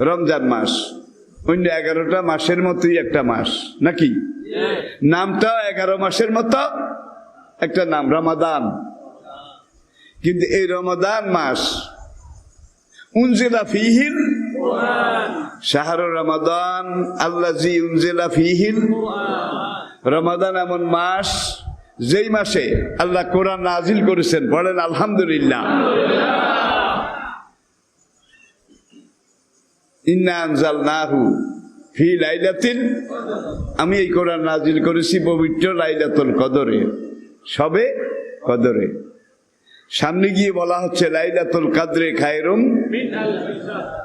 রমজান মাস। অন্য এগারোটা মাসের মতোই একটা মাস, নাকি? নামটাও এগারো মাসের মতো, একটা নাম রমাদান। কিন্তু এই রমাদান মাস রমাদান উনজেলা ফিহিল। রমাদান মাস, যেই মাসে আল্লাহ করেছেন, বলেন আলহামদুলিল্লাহ। আমি এই কোরআন নাজিল করেছি পবিত্র লাইলাতুল কদরে। সবে কদরে। সামনে গিয়ে বলা হচ্ছে, লাইলাতুল কাদরে খায়রুম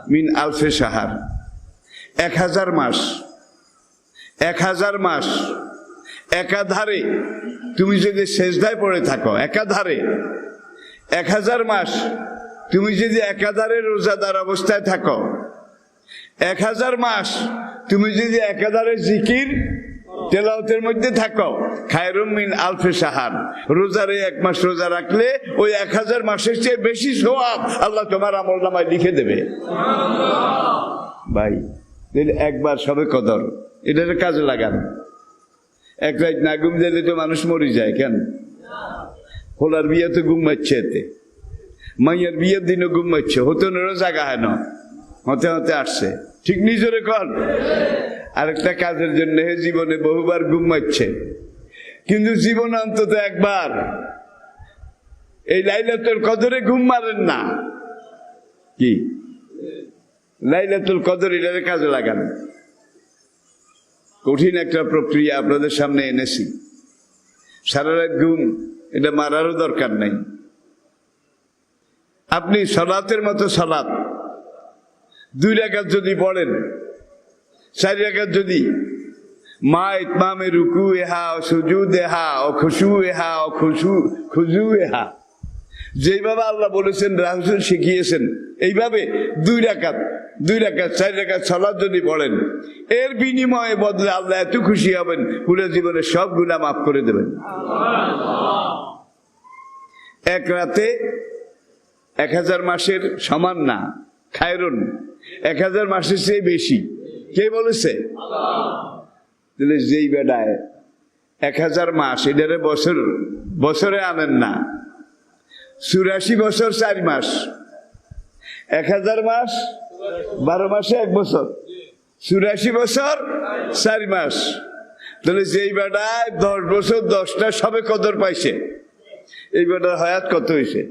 মিন আলফে সাহার এক হাজার মাস, এক হাজার মাস, একাধারে। তুমি যদি শেষদায় পড়ে থাকো, একাধারে। এক হাজার মাস, তুমি যদি একাধারে রোজাদার অবস্থায় থাকো এক হাজার মাস। তুমি যদি একাধারে জিকির তেলাওতের মধ্যে থাকো, খায়রুম মিন আলফে সাহার রোজারে এক মাস রোজা রাখলে ওই এক হাজার মাসের চেয়ে বেশি সোয়াব আল্লাহ তোমার আমল নামায় লিখে দেবে। ভাই একবার সবে কদর। এটার কাজে লাগান। এক রাত না ঘুম দিলে তো মানুষ মরে যায় কেন? হোলার বিয়ে তো মাচ্ছে এতে। মাইয়ের বিয়ের দিনও ঘুম মাচ্ছে হতে নেরো জায়গা হয় না হতে হতে আসছে। ঠিক নিজরে কর। আরেকটা কাজের জন্য হে জীবনে বহুবার ঘুম মারছে। কিন্তু জীবন অন্তত একবার। এই লাইলাতুল কদরে ঘুম মারেন না। কি? লাইলাতুল কদর এটারে কাজে লাগান। কঠিন একটা প্রক্রিয়া আপনাদের সামনে এনেছি। সারা রাত ঘুম, এটা মারারও দরকার নাই। আপনি সলাতের মতো সলাৎ। দুই রেখাত যদি পড়েন, চারি রেখাত যদি মা ইতমামে রুকু এহা ও সুজু দেহা ও খুশু এহা ও খুজু এহা। যেইভাবে আল্লাহ বলেছেন রাহুল শিখিয়েছেন, এইভাবে দুই রাকাত দুই রাকাত চার রাকাত সলাদ যদি পড়েন, এর বিনিময়ে বদলে আল্লাহ এত খুশি হবেন, পুরো জীবনে সব গুণা মাফ করে দেবেন। এক রাতে এক হাজার মাসের সমান না। খায়রুন, এক হাজার মাসের চেয়ে বেশি। কে বলেছে? তাহলে যেই বেডায় এক হাজার মাস, এটারে বছর, বছরে আনেন না। চুরাশি বছর চার মাস। এক হাজার মাস, বারো মাসে এক বছর। চুরাশি বছর চার মাস। তাহলে যেই বেটায় দশ বছর, দশটা সবে কদর পাইছে। এই বেটার হায়াত কত হয়েছে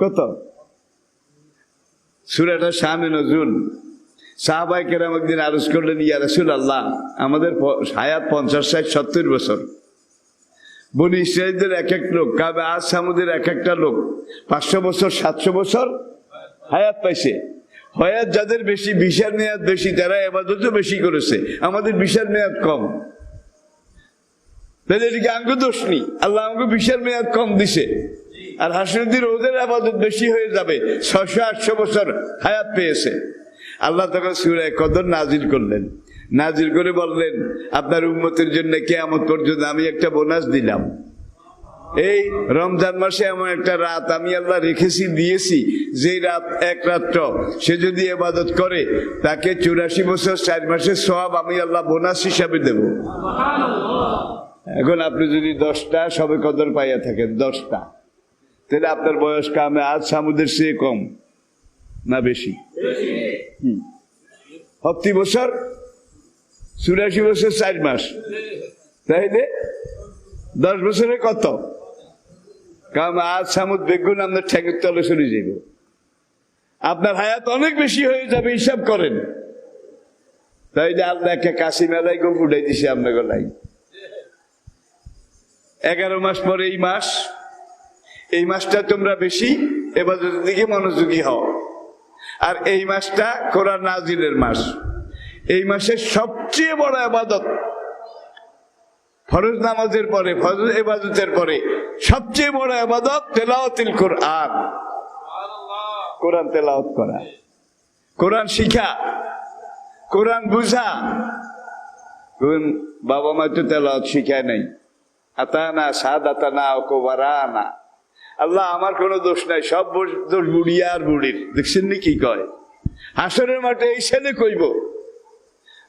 কত? সুরাটা শামে নজরুল। সাহাবাই কেরাম একদিন আরজ করলেন, ইয়া রসুল আল্লাহ আমাদের হায়াত পঞ্চাশ, ষাট, সত্তর বছর। বনি ইসরায়েলদের এক এক লোক, কাবে আজ সামুদের এক একটা লোক, পাঁচশো বছর, সাতশো বছর হায়াত পাইছে। হায়াত যাদের বেশি বিশাল মেয়াদ বেশি, তারা এবাদতও বেশি করেছে। আমাদের বিশাল মেয়াদ কম। তাহলে এদিকে আঙ্গ দোষ নেই। আল্লাহ আমাকে বিশাল মেয়াদ কম দিছে। আর হাসনুদ্দিন ওদের আবাদত বেশি হয়ে যাবে। ছশো আটশো বছর হায়াত পেয়েছে। আল্লাহ তখন সুরায় কদর নাজির করলেন। নাজির করে বললেন, আপনার উন্মতের জন্য কেয়ামত পর্যন্ত আমি একটা বোনাস দিলাম। এই রমজান মাসে এমন একটা রাত আমি আল্লাহ রেখেছি, দিয়েছি। যেই রাত এক রাত্র সে যদি এবাদত করে, তাকে চুরাশি বছর, চার মাসের সব আমি আল্লাহ বোনাস হিসাবে দেব। এখন আপনি যদি দশটা সবে কদর পাইয়া থাকেন, দশটা। তাহলে আপনার বয়স কামে, আজ সামুদের চেয়ে কম, না বেশি? কি সত্তি বছর, চুরাশি বছর, চার মাস। তাইলে দশ বছরে কত? কারণ আজ সামুদ বেগুন আপনার ঠেকের তলে সরে যাইব। আপনার হায়াত অনেক বেশি হয়ে যাবে, হিসাব করেন। তাইলে একটা কাশি মেলায় গো উঠাই দিছে আপনার গলায়। এগারো মাস পরে এই মাস এই মাসটা তোমরা বেশি এবার দিকে মনোযোগী হও। আর এই মাসটা কোরআন নাজিলের মাস। এই মাসের সবচেয়ে বড় আবাদত ফরজ নামাজের পরে, ফরজ এবাদতের পরে সবচেয়ে বড় আবাদত তেলাওয়াতিল কোরআন। কোরআন তেলাওয়াত করা। কোরআন শিখা। কোরআন বুঝা। বাবা মা তো তেলাওয়াত শিখায় নাই। আতানা সাদ আতানা ওকোবারানা। আল্লাহ, আমার কোনো দোষ নাই, সব দোষ বুড়িয়া আর বুড়ির। দেখছেন নি কি কয়? হাসরের মাঠে এই ছেলে কইব,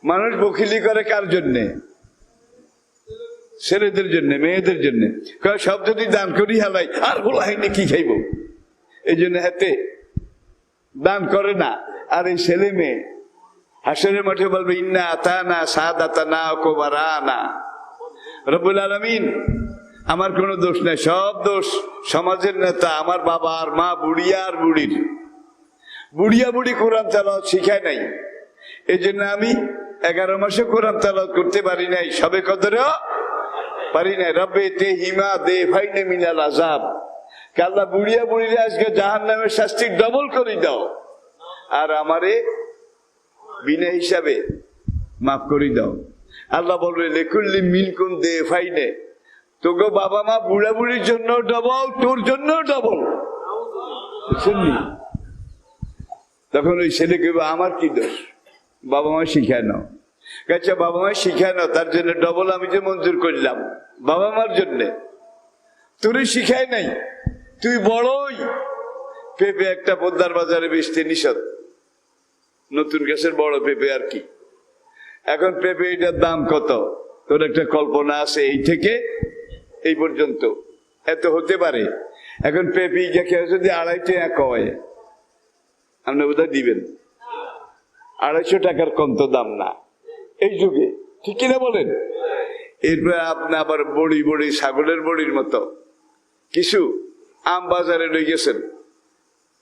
মানুষ বকিলি করে কার জন্যে? ছেলেদের জন্য, মেয়েদের জন্য। সব যদি দান করি হালাই, আর বলা হয়নি কি খাইব? এই জন্য হাতে দান করে না, আর এই ছেলে মেয়ে। হাসরের মাঠে বলবে, ইন্না আতা না সাদ আতা না কোবারা না রব্বুল আলমিন আমার কোনো দোষ নেই, সব দোষ সমাজের নেতা, আমার বাবা আর মা বুড়িয়া আর বুড়ির। বুড়িয়া বুড়ি কোরআন চালাও শিখায় নাই। এই জন্য আমি এগারো মাসে কোরআন তালাত করতে পারি নাই, সবে কদরেও পারি নাই। রব্বে তে হিমা দে ফাইনে মিনাল আজাব কাল্লা বুড়িয়া বুড়িরা আজকে জাহান নামের শাস্তি ডবল করে দাও আর আমারে বিনা হিসাবে মাফ করে দাও। আল্লাহ বলবে, লেকুল্লি মিনকুন দে ফাইনে তোকে বাবা মা বুড়া বুড়ির জন্য ডবল তোর জন্য ডবল শুনলি তখন ওই ছেলে কেউ আমার কি দোষ? বাবা মা শিখায় নাও। আচ্ছা বাবা মা শিখায় নাও, তার জন্য ডবল আমি যে মঞ্জুর করলাম, বাবা মার জন্য। তোরে শিখায় নাই, তুই বড়ই। পেঁপে একটা পদ্মার বাজারে বেচতে নিষেধ। নতুন গাছের বড় পেঁপে আর কি। এখন পেঁপে এটার দাম কত? তোর একটা কল্পনা আছে এই থেকে এই পর্যন্ত। এত হতে পারে। এখন পেঁপে যাকে যদি আড়াই এক কয়, আপনি বোধহয় দিবেন। আড়াইশো টাকার কম তো দাম না। এই যুগে। ঠিক কিনা বলেন? এরপরে আপনি আবার বড়ি বড়ি, ছাগলের বড়ির মতো। কিছু আম বাজারে লই গেছেন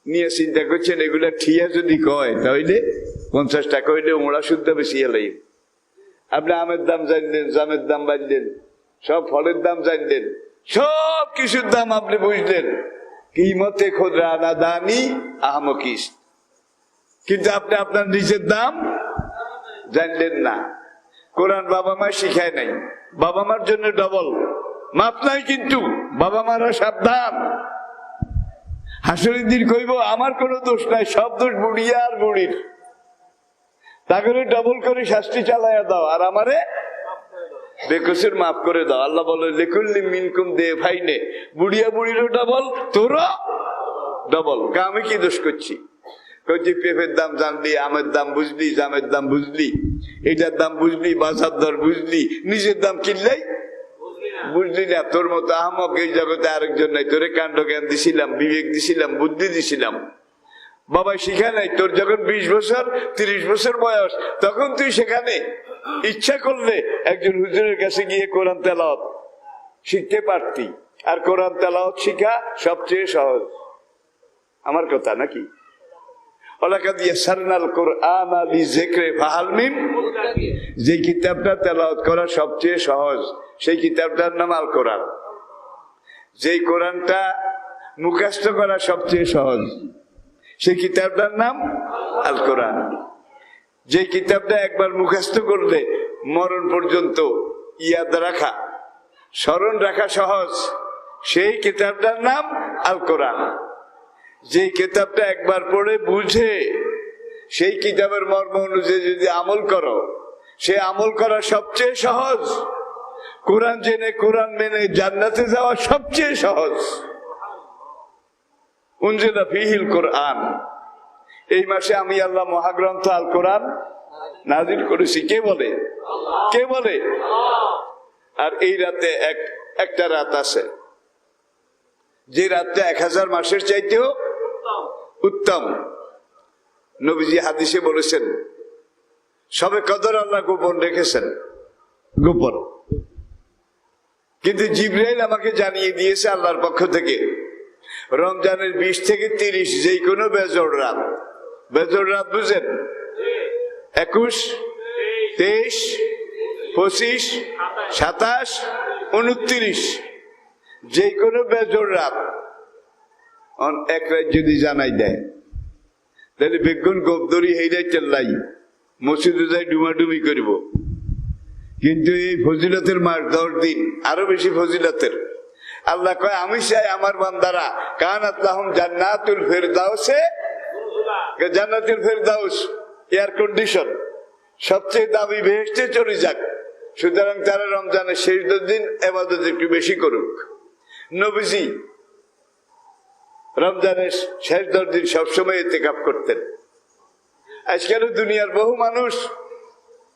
নিয়ে চিন্তা করছেন, এগুলা ঠিয়া যদি কয়, তাহলে পঞ্চাশ টাকা হইলে ওরা শুদ্ধ বেশি এলাই আপনি আমের দাম জানলেন, জামের দাম বাঁধলেন সব ফলের দাম জানলেন সব কিছুর দাম আপনি বুঝলেন কিমতে খোদরা না দানি আহমকিস। কিন্তু আপনি আপনার নিজের দাম জানলেন না। কোরআন বাবা মা শিখায় নাই। বাবা মার জন্য ডবল। মাপ নাই কিন্তু, বাবা মারা সাবধান। হাসরের দিন কইব, আমার কোনো দোষ নাই, সব দোষ বুড়িয়া আর বুড়ির। তাকে ডবল করে শাস্তি চালাইয়া দাও, আর আমারে বেকসের মাফ করে দাও। আল্লাহ বলে লেখুল্লি মিনকুম দে ভাইনে বুড়িয়া বুড়িরও ডবল তোরও ডবল আমি কি দোষ করছি? কইছি পেঁপের দাম জানলি, আমের দাম বুঝলি, জামের দাম বুঝলি, এটার দাম বুঝলি, বাজার দর বুঝলি, নিজের দাম কিনলেই বুঝলি না, তোর মতো আহমক এই জগতে আরেকজন নাই। তোরে কাণ্ড জ্ঞান দিছিলাম, বিবেক দিছিলাম, বুদ্ধি দিছিলাম। বাবা শিখা নাই, তোর যখন বিশ বছর, তিরিশ বছর বয়স, তখন তুই সেখানে ইচ্ছা করলে একজন হুজুরের কাছে গিয়ে কোরআন তেলাওয়াত শিখতে পারতি। আর কোরআন তেলাওয়াত শিখা সবচেয়ে সহজ। আমার কথা নাকি? যে কিতাবটা তেলাওয়াত করা সবচেয়ে সহজ, সেই কিতাবটার নাম আল কোরআন। যেই কোরআনটা মুখাস্ত করা সবচেয়ে সহজ। সেই কিতাবটার নাম আল কোরআন যে কিতাবটা একবার মুখাস্ত করলে মরণ পর্যন্ত ইয়াদ রাখা, স্মরণ রাখা সহজ, সেই কিতাবটার নাম আল কোরআন যে কিতাবটা একবার পড়ে বুঝে, সেই কিতাবের মর্ম অনুযায়ী যদি আমল করো, সে আমল করা সবচেয়ে সহজ। কোরআন জেনে কোরআন মেনে জান্নাতে যাওয়া সবচেয়ে সহজ। উনজেলা ফিহিল কোরআন। এই মাসে আমি আল্লাহ মহাগ্রন্থ আল কোরআন নাজিল করেছি। কে বলে? কে বলে? আর এই রাতে এক, একটা রাত আছে। যে রাতটা এক হাজার মাসের চাইতেও উত্তম। নবীজি হাদিসে বলেছেন, সবে কদর আল্লাহ গোপন রেখেছেন। গোপন। কিন্তু জিব্রাইল আমাকে জানিয়ে দিয়েছে আল্লাহর পক্ষ থেকে রমজানের বিশ থেকে তিরিশ যেই কোনো বেজর রাত। বেজর রাত বুঝেন? একুশ, তেইশ, পঁচিশ, সাতাশ, উনত্রিশ। যে কোনো বেজর রাত। এক রাত যদি জানাই দেয়। তাহলে বেগুন গোবদরি হেইরাই চেল্লাই। মসজিদে যাই ডুমাডুমি করব। কিন্তু এই ফজিলতের মাস দশ দিন, আরও বেশি ফজিলতের। আল্লাহ কয়, আমি চাই আমার বান্দারা জান্নাতুল ফেরদাউসে জান্নাতুল ফেরদাউস এয়ার কন্ডিশন। সবচেয়ে বেহেস্টে চলে যাক। সুতরাং তারা রমজানের শেষ দশ দিন এবাদত একটু বেশি করুক। নবীজি রমজানের শেষ দশ দিন সবসময় এতে কাপ করতেন। আজকাল দুনিয়ার বহু মানুষ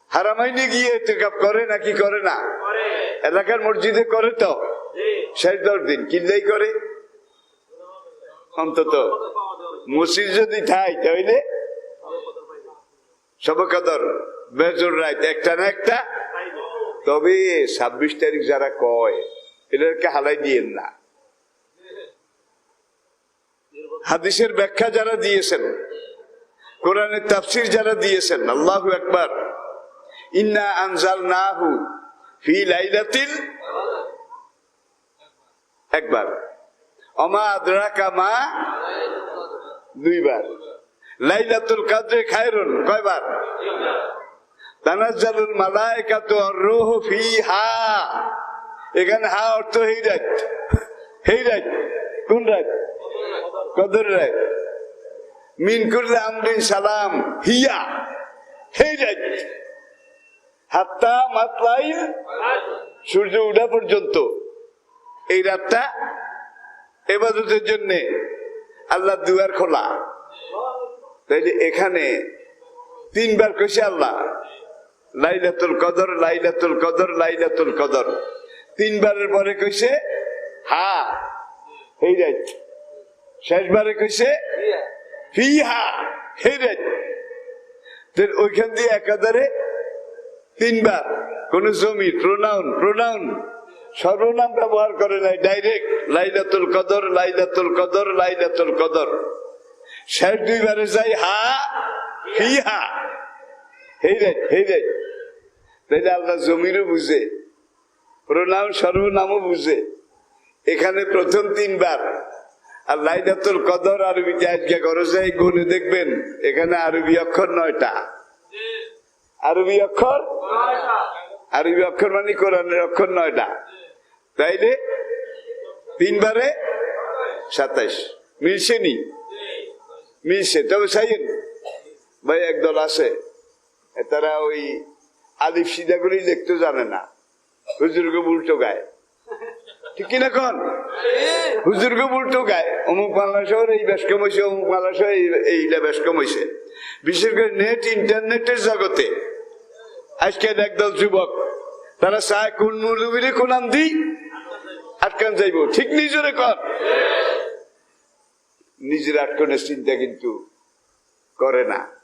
হারামাইনে গিয়ে এতেকাপ করে নাকি করে না? এলাকার মসজিদে করে তো। শেষ দশ দিন কিনলেই করে। অন্তত মসজিদ যদি ঠাই তাহলে সবকাদর বেজর রাইত, একটা না একটা। তবে ছাব্বিশ তারিখ যারা কয়, এদেরকে হালাই দিয়েন না। হাদিসের ব্যাখ্যা যারা দিয়েছেন, কোরআনের তাফসির যারা দিয়েছেন, আল্লাহ একবার ইন্না আনজাল নাহু ফি লাইলাতিল একবার। অমা আদ্রাকা মা দুইবার। লাইলাতুল কাদরে খায়রুন, কয়বার? তানাজ্জালুল মালায়েকাতু আর-রূহু ফিহা। এখানে হা অর্থ হেই রাত হেই রাত কোন রাত? কদর রাত। মিন কুল্লি আমরিন সালাম, হিয়া। হেই রাত হাত্তা মাতলাইল, সূর্য উঠা পর্যন্ত। এই রাতটা এবাদতের জন্য আল্লাহ দুয়ার খোলা। তাইলে এখানে তিনবার কইছে আল্লাহ, লাইলাতুল কদর লাইলাতুল কদর লাইলাতুল কদর। তিনবারের পরে কইছে, হা হেই রাত শেষবারে কইছে ফি হা তাহলে ওইখান দিয়ে একাধারে তিনবার, কোন জমি প্রোনাউন প্রোনাউন সর্বনাম ব্যবহার করে নাই ডাইরেক্ট লাইলাতুল কদর লাইলাতুল কদর লাইলাতুল কদর। শেষ দুইবারে যাই হা হি হা। হেই রে হেই রে। তাইলে আল্লাহ জমিরও বুঝে প্রোনাউন সর্বনামও বুঝে। এখানে প্রথম তিনবার। আর লাইলাতুল কদর আরবিতে আজকে করো যাই গুনে দেখবেন এখানে আরবি অক্ষর নয়টা। আরবি অক্ষর? আরবি অক্ষর মানে কোরআনের অক্ষর নয়টা। তাইলে তিনবারে সাতাইশ। মিলছে নি? মিলছে। তবে সাইন ভাই একদল আছে তারা ওই আলিফ করেই লিখতে জানে না। হুজুরকে উল্টো গায়। ঠিক কিনা কন? হুজুরকে উল্টো গায়। অমুক বাংলা শহর এই বেশ কমাইছে অমুক বাংলা শহর এইটা বেশ কমাইছে বিশেষ করে নেট, ইন্টারনেটের জগতে। আজকে একদল যুবক, তারা চায় কোন মৌলবীরে কোনাম দিই আটকান যাইব। ঠিক নিজরে কর। নিজের আটকানের চিন্তা কিন্তু করে না।